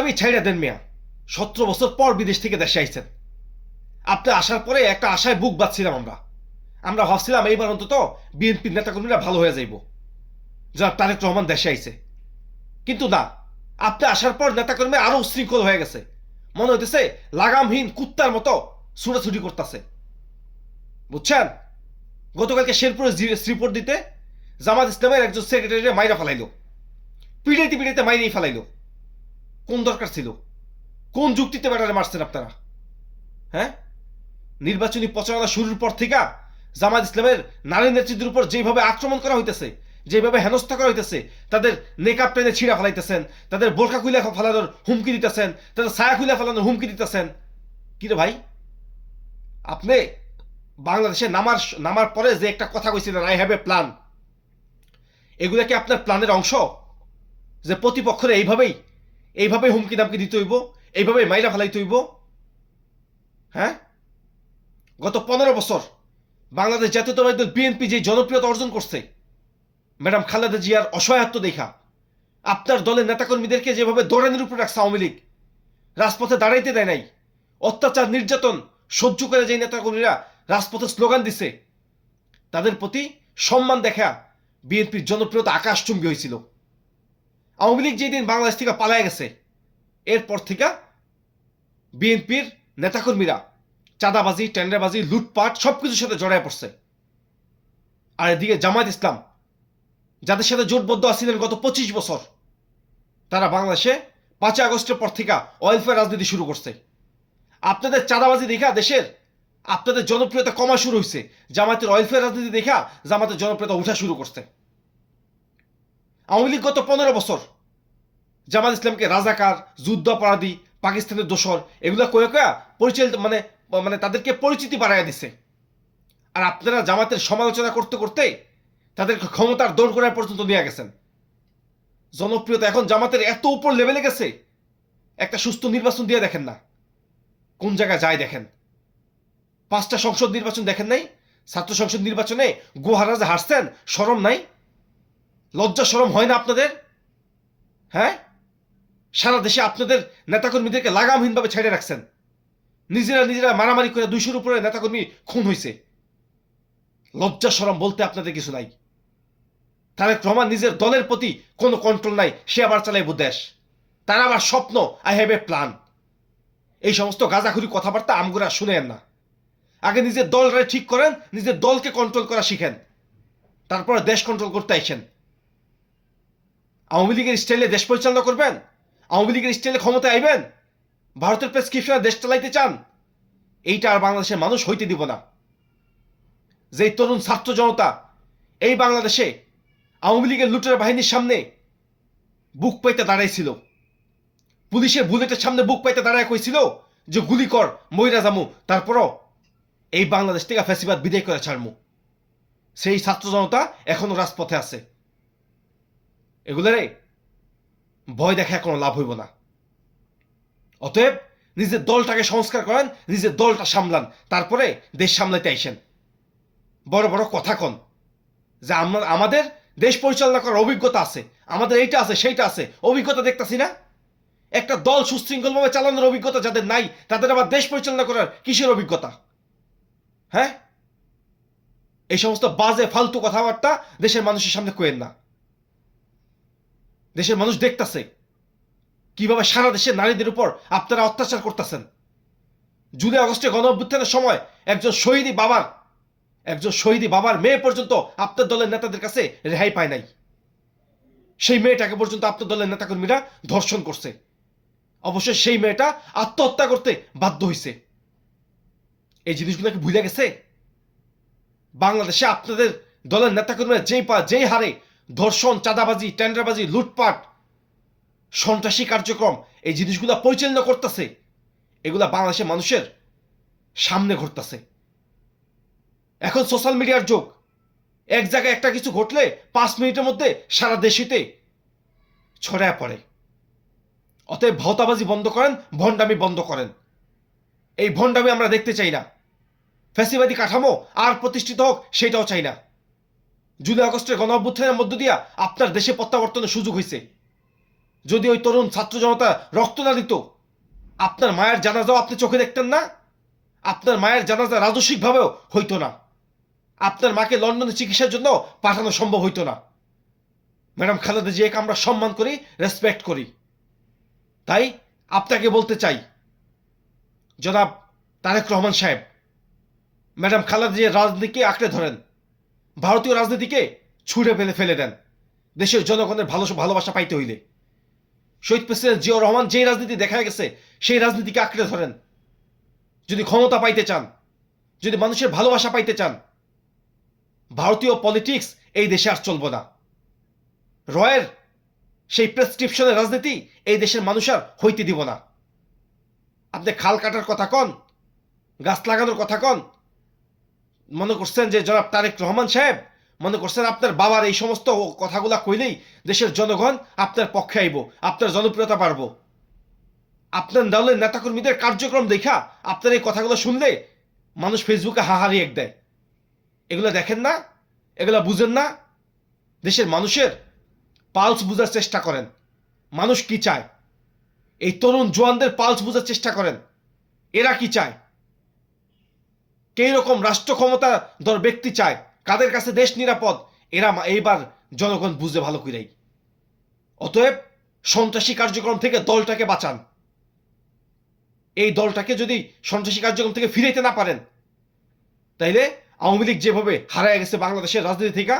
ভণ্ডামি ছাইড়া দেন মিয়া। সতেরো বছর পর বিদেশ থেকে দেশে আইছেন। আপনি আসার পরে একটা আশায় বুক বাঁধছিলাম আমরা। আমরা ভাবছিলাম এইবার অন্তত বিএনপির নেতাকর্মীরা ভালো হয়ে যাইব। যা তারেক রহমান দেশে আইছে। কিন্তু না, আপনি আসার পর নেতাকর্মী আরও উশৃঙ্খল হয়ে গেছে। মনে হইতেছে লাগামহীন কুত্তার মতো ছুটাছুটি করতেছে। বুঝছেন? গতকালকে শেরপুরে রিপোর্ট দিতে জামাত ইসলামের একজন সেক্রেটারি মাইরা ফেলাইলো। পিড়াইতে পিড়াইতে মাইরেই ফেলাইলো। কোন দরকার ছিল? কোন যুক্তিতে ব্যাটারে মারছেন আপনারা? হ্যাঁ? নির্বাচনী প্রচারণা শুরুর পর থেকে জামাত ইসলামের নারী নেতৃত্বের উপর যেভাবে আক্রমণ করা হইতেছে যেভাবে হেনস্থা করা হইতেছে, তাদের নেকাপ টেনে ছিঁড়া ফেলাইতেছেন, তাদের বোরখা খুলে ফেলানোর হুমকি দিতেছেন, তাদের ছায়া খুলে ফেলানোর হুমকি দিতেছেন। কি রে ভাই? আপনি বাংলাদেশে নামার নামার পরে যে একটা কথা কইছিলেন আই হ্যাভ এ প্ল্যান এগুলা কি আপনার প্ল্যানের অংশ? যে প্রতিপক্ষরে এইভাবেই এইভাবেই হুমকি দামকি দিতে হইব এইভাবেই মাইরা ফেলাইতে হইব। হ্যাঁ? গত পনেরো বছর বাংলাদেশ জাতীয়তাবাদী দল বিএনপি যে জনপ্রিয়তা অর্জন করছে, ম্যাডাম খালেদা জিয়ার অসহায়ত্ব দেখা, আপনার দলের নেতাকর্মীদেরকে যেভাবে দৌড়ানির উপর রাখছে আওয়ামী লীগ, রাজপথে দাঁড়াইতে দেয় নাই, অত্যাচার, নির্যাতন সহ্য করে যে নেতাকর্মীরা রাজপথে স্লোগান দিছে, তাদের প্রতি সম্মান দেখা বিএনপির জনপ্রিয়তা আকাশচুম্বী হয়েছিল। আওয়ামী লীগ যেদিন বাংলাদেশ থেকে পালায় গেছে, এরপর থেকে বিএনপির নেতাকর্মীরা চাঁদাবাজি, টেন্ডারবাজি, লুটপাট সব কিছুর সাথে জড়ায় পড়ছে। আর এদিকে জামায়াত ইসলাম, যাদের সাথে জোটবদ্ধ আছিলেন গত পঁচিশ বছর, তারা বাংলাদেশে পাঁচই আগস্টের পর থেকে ওয়েলফেয়ার রাজনীতি শুরু করছে। আপনাদের চাঁদাবাজি দেখা দেশের আপনাদের জনপ্রিয়তা কমা শুরু হয়েছে। জামাতের ওয়েলফেয়ার রাজনীতি দেখা জামাতের জনপ্রিয়তা উঠা শুরু করছে। আওয়ামী লীগ গত পনেরো বছর জামাত ইসলামকে রাজাকার, যুদ্ধাপরাধী, পাকিস্তানের দোসর এগুলো কয়ে কয়া পরিচালিত মানে মানে তাদেরকে পরিচিতি বাড়াইয়া দিছে। আর আপনারা জামাতের সমালোচনা করতে করতে তাদেরকে ক্ষমতার দৌড় করার পর্যন্ত নিয়ে গেছেন। জনপ্রিয়তা এখন জামাতের এত উপর লেভেলে গেছে, একটা সুস্থ নির্বাচন দিয়ে দেখেন না। কোন জায়গায় যায় দেখেন। পাঁচটা সংসদ নির্বাচন দেখেন নাই, ছাত্র সংসদ নির্বাচনে গোহারাজে হারছেন সরম নাই। লজ্জা সরম হয় না আপনাদের? হ্যাঁ? সারা দেশে আপনাদের নেতাকর্মীদেরকে লাগামহীনভাবে ছেড়ে রাখছেন। নিজেরা নিজেরা মারামারি করে দুইশোর উপরে নেতাকর্মী খুন হয়েছে লজ্জা সরম বলতে আপনাদের কিছু নাই। তারেক রহমান নিজের দলের প্রতি কোনো কন্ট্রোল নাই, সে আবার চালাইব দেশ। তার আবার স্বপ্ন আই হ্যাভ এ প্ল্যান এই সমস্ত গাঁজাখুরি কথাবার্তা আমগুরা শুনেন না। আগে নিজের দলটা ঠিক করেন, নিজের দলকে কন্ট্রোল করা শিখেন। তারপরে দেশ কন্ট্রোল করতে আইসেন। আওয়ামী লীগের স্টাইলে দেশ পরিচালনা করবেন? আওয়ামী লীগের স্টাইলে ক্ষমতায় আইবেন? ভারতের প্রেসক্রিপশনে দেশ চালাইতে চান? এইটা আর বাংলাদেশের মানুষ হইতে দিব না। যে তরুণ ছাত্র জনতা এই বাংলাদেশে আওয়ামী লীগের লুটের বাহিনীর সামনে বুক পাইতে দাঁড়াইছিল। পুলিশের বুলেটের সামনে বুক পাইতে দাঁড়ায় কইছিল যে, গুলি কর, মইরা জামু তারপরও এই বাংলাদেশ থেকে ফ্যাসিবাদ বিদায় করে ছাড়মু। সেই ছাত্র জনতা এখনও রাজপথে আছে। এগুলোরে ভয় দেখা কোনো লাভ হইব না। অতএব নিজের দলটাকে সংস্কার করেন, নিজের দলটা সামলান, তারপরে দেশ সামলাইতে আইসেন। বড় বড় কথা কন যে আমরা আমাদের দেশ পরিচালনা করার অভিজ্ঞতা আছে, আমাদের এইটা আছে, সেইটা আছে, অভিজ্ঞতা দেখতাছি না? একটা দল সুশৃঙ্খলভাবে চালানোর অভিজ্ঞতা যাদের নাই, তাদের আবার দেশ পরিচালনা করার কিসের অভিজ্ঞতা? হ্যাঁ? এই সমস্ত বাজে, ফালতু কথাবার্তা দেশের মানুষের সামনে কোয়েন না। দেশের মানুষ দেখতাছে কীভাবে সারা দেশের নারীদের উপর আপনারা অত্যাচার করতেছেন। জুলাই আগস্টে গণ অভ্যুত্থানের সময় একজন শহীদী বাবার, একজন শহীদী বাবার মেয়ে পর্যন্ত আপনার দলের নেতাদের কাছে রেহাই পায় নাই। সেই মেয়েটাকে পর্যন্ত আপনার দলের নেতাকর্মীরা ধর্ষণ করছে। অবশ্যই সেই মেয়েটা আত্মহত্যা করতে বাধ্য হয়েছে এই জিনিসগুলোকে ভুলে গেছে? বাংলাদেশে আপনাদের দলের নেতাকর্মীরা যেই পা যেই হারে ধর্ষণ, চাঁদাবাজি, টেন্ডারবাজি, লুটপাট, সন্ত্রাসী কার্যক্রম, এই জিনিসগুলো পরিচালনা করতেছে, এগুলা বাংলাদেশের মানুষের সামনে ঘটতেছে। এখন সোশ্যাল মিডিয়ার যুগ। এক জায়গায় একটা কিছু ঘটলে পাঁচ মিনিটের মধ্যে সারা দেশিতে ছড়ায় পড়ে। অতএব ভাওতাবাজি বন্ধ করেন, ভণ্ডামি বন্ধ করেন। এই ভণ্ডামি আমরা দেখতে চাই না। ফ্যাসিবাদী কাঠামো আর প্রতিষ্ঠিত হোক, সেটাও চাই না। জুলাই আগস্টের গণ অভ্যুত্থানের মধ্য দিয়া আপনার দেশে প্রত্যাবর্তনের সুযোগ হয়েছে যদি ওই তরুণ ছাত্র জনতা রক্ত না দিত, আপনার মায়ের জানাজাও আপনি চোখে দেখতেন না, আপনার মায়ের জানাজা রাজস্বিকভাবেও হইতো না। আপনার মাকে লন্ডনে চিকিৎসার জন্য পাঠানো সম্ভব হইতো না। ম্যাডাম খালেদা জিয়াকে আমরা সম্মান করি, রেসপেক্ট করি। তাই আপনাকে বলতে চাই, জনাব তারেক রহমান সাহেব, ম্যাডাম খালেদা জিয়ার রাজনীতিকে আঁকড়ে ধরেন। ভারতীয় রাজনীতিকে ছুঁড়ে ফেলে ফেলে দেন। দেশের জনগণের ভালো ভালোবাসা পাইতে হইলে। শহীদ প্রেসিডেন্ট জিয়াউর রহমান যেই রাজনীতি দেখা গেছে, সেই রাজনীতিকে আঁকড়ে ধরেন। যদি ক্ষমতা পাইতে চান, যদি মানুষের ভালোবাসা পাইতে চান, ভারতীয় পলিটিক্স এই দেশে আর চলব না। রয়ের সেই প্রেসক্রিপশনের রাজনীতি এই দেশের মানুষ আর হইতে দিব না। আপনি খাল কাটার কথা কন, গাছ লাগানোর কথা কন মনে করছেন যে জনাব তারেক রহমান সাহেব? মনে করছেন আপনার বাবার এই সমস্ত কথাগুলা কইলেই দেশের জনগণ আপনার পক্ষে আইব, আপনার জনপ্রিয়তা বাড়ব। আপনার দলের নেতাকর্মীদের কার্যক্রম দেখা, আপনার এই কথাগুলো শুনলে মানুষ ফেসবুকে হাহারি এক দেয়। এগুলো দেখেন না, এগুলো বুঝেন না। দেশের মানুষের পালস বোঝার চেষ্টা করেন। মানুষ কি চায়? এই তরুণ জোয়ানদের পালস বোঝার চেষ্টা করেন। এরা কি চায়? কে রকম রাষ্ট্র ক্ষমতা দর ব্যক্তি চায়, কাদের কাছে দেশ নিরাপদ, এরা এইবার জনগণ বুঝে ভালো করেই অতএব সন্ত্রাসী কার্যক্রম থেকে দলটাকে বাঁচান। এই দলটাকে যদি সন্ত্রাসী কার্যক্রম থেকে ফিরাইতে না পারেন, তাইলে আওয়ামী লীগ যেভাবে হারায় গেছে বাংলাদেশের রাজনীতি থেকে,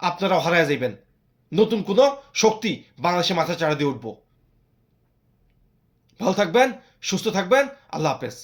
আপনারাও হারায় যাইবেন। নতুন কোনো শক্তি বাংলাদেশে মাথা চাড়া দিয়ে উঠব। ভালো থাকবেন, সুস্থ থাকবেন, আল্লাহ হাফেজ।